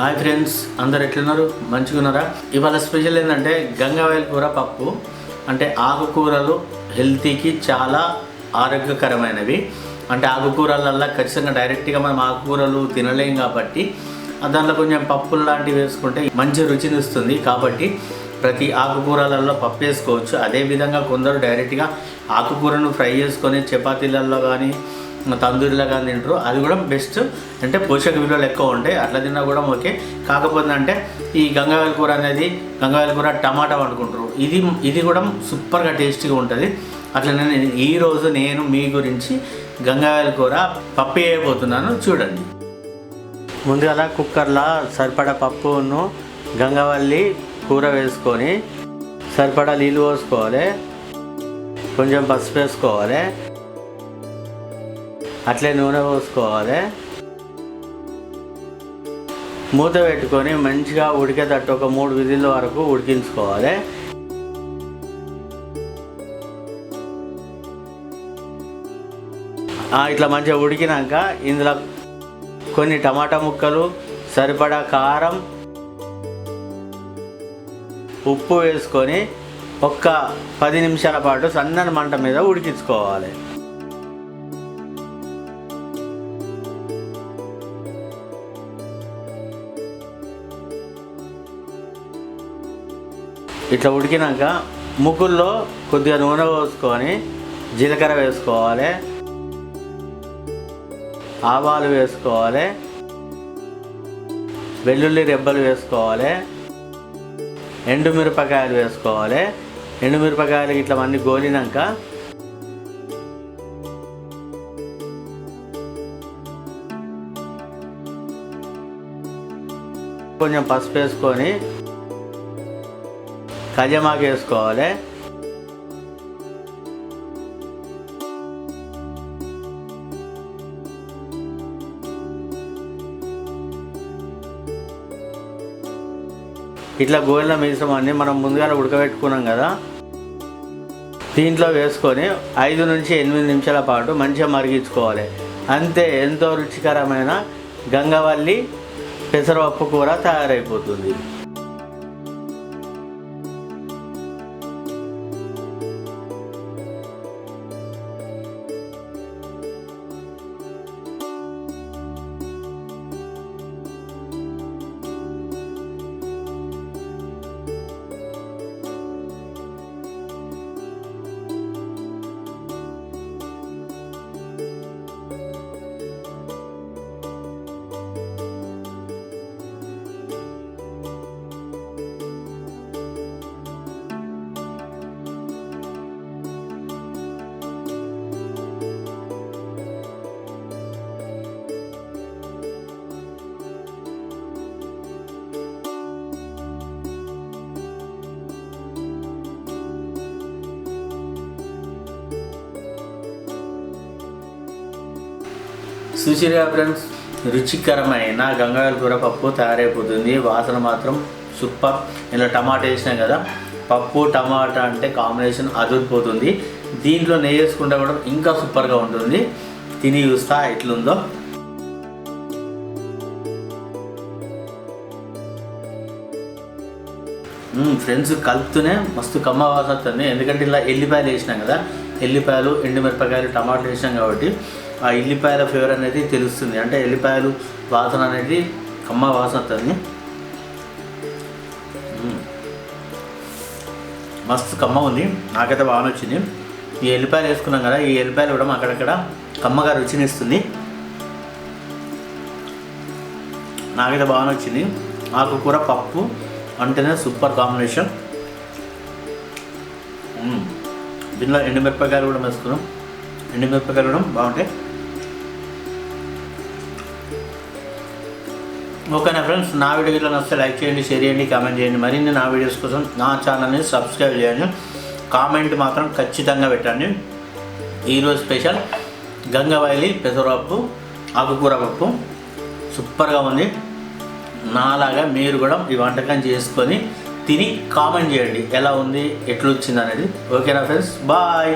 Hi friends అందరు ఎట్లున్నారు? మంచిగా ఉన్నారా ఇవాళ స్పెషల్ ఏంటంటే గంగావేల కూర పప్పు. అంటే ఆకుకూరలు హెల్తీకి చాలా ఆరోగ్యకరమైనవి. అంటే ఆకుకూరలల్లో ఖచ్చితంగా డైరెక్ట్గా మనం ఆకుకూరలు తినలేం కాబట్టి దాంట్లో కొంచెం పప్పులు లాంటివి వేసుకుంటే మంచి రుచిని ఇస్తుంది. కాబట్టి ప్రతి ఆకుకూరలలో పప్పు వేసుకోవచ్చు. అదేవిధంగా కొందరు డైరెక్ట్గా ఆకుకూరను ఫ్రై చేసుకొని చపాతీలలో కానీ తందూరిలో కానీ తింటారు. అది కూడా బెస్ట్ అంటే పోషక విలువలు ఎక్కువ ఉంటాయి. అట్లా తిన్నా కూడా ఓకే. కాకపోతే అంటే ఈ గంగావేల కూర అనేది గంగావేల కూర టమాటా వండుకుంటారు. ఇది ఇది కూడా సూపర్గా టేస్టీగా ఉంటుంది. అట్లనే నేను ఈరోజు నేను మీ గురించి గంగావేల కూర పప్పు వేయబోతున్నాను. చూడండి. ముందుగా కుక్కర్లో సరిపడా పప్పును గంగవల్లి కూర వేసుకొని సరిపడా నీళ్ళు పోసుకోవాలి. కొంచెం పసుపు వేసుకోవాలి. అట్లే నూనె పోసుకోవాలి. మూత పెట్టుకొని మంచిగా ఉడికేటట్టు ఒక మూడు విధుల వరకు ఉడికించుకోవాలి. ఇట్లా మంచిగా ఉడికినాక ఇందులో కొన్ని టమాటా ముక్కలు సరిపడా కారం ఉప్పు వేసుకొని ఒక్క పది నిమిషాల పాటు సన్నని మంట మీద ఉడికించుకోవాలి. ఇట్లా ఉడికినాక ముగ్గుల్లో కొద్దిగా నూనె పోసుకొని జీలకర్ర వేసుకోవాలి. ఆవాలు వేసుకోవాలి. వెల్లుల్లి రెబ్బలు వేసుకోవాలి. ఎండుమిరపకాయలు వేసుకోవాలి. ఎండుమిరపకాయలు ఇట్లా అన్నీ గోలినాక కొంచెం పసుపు వేసుకొని కజమాకు వేసుకోవాలి. ఇట్లా గోలిన మిశ్రమాన్ని మనం ముందుగా ఉడకబెట్టుకున్నాం కదా. దీంట్లో వేసుకొని ఐదు నుంచి ఎనిమిది నిమిషాల పాటు మంచిగా మరిగించుకోవాలి. అంతే ఎంతో రుచికరమైన గంగవల్లి పెసరపప్పు కూర తయారైపోతుంది. సుశీరా ఫ్రెండ్స్ రుచికరమైన గంగాయల కూర పప్పు తయారైపోతుంది. వాసన మాత్రం సూపర్. ఇలా టమాటా వేసినాం కదా పప్పు టమాటా అంటే కాంబినేషన్ అదిరిపోతుంది. దీంట్లో నెయ్యి వేసుకుంటే కూడా ఇంకా సూపర్గా ఉంటుంది. తిని చూస్తా ఎట్లుందో. ఫ్రెండ్స్ కలుపుతూనే మస్తు కమ్మ వాసన వస్తుంది. ఎందుకంటే ఇలా ఎల్లిపాయలు వేసినాం కదా ఎల్లిపాయలు ఎండుమిరపకాయలు టమాటాలు వేసినాం కాబట్టి ఆ ఎల్లిపాయల ఫ్లేవర్ అనేది తెలుస్తుంది. అంటే ఎల్లిపాయలు వాసన అనేది కమ్మ వాసన వస్తుంది మస్తు కమ్మ ఉంది. నాకైతే బాగా నచ్చింది ఈ ఎల్లిపాయలు వేసుకున్నాం కదా ఈ ఎల్లిపాయలు కూడా అక్కడక్కడ కమ్మగా రుచినిస్తుంది నాకైతే బాగా నచ్చింది ఆకుకూర పప్పు అంటేనే సూపర్ కాంబినేషన్. దీనిలో ఎండుమిరపకాయలు కూడా వేసుకున్నాం. ఎండుమిరపకాయలు కూడా బాగుంటాయి. ఓకేనా ఫ్రెండ్స్? నా వీడియోలో నచ్చితే లైక్ చేయండి షేర్ చేయండి కామెంట్ చేయండి. మరిన్ని నా వీడియోస్ కోసం నా ఛానల్ని సబ్స్క్రైబ్ చేయండి. కామెంట్ మాత్రం ఖచ్చితంగా పెట్టండి. ఈరోజు స్పెషల్ గంగవాయిలి పెసరపప్పు ఆకుకూర పప్పు. సూపర్గా ఉంది. నాలాగా మీరు కూడా ఈ వంటకం చేసుకొని తిని కామెంట్ చేయండి. ఎలా ఉంది? ఎట్లా వచ్చింది అనేది ఓకేనా ఫ్రెండ్స్? బాయ్.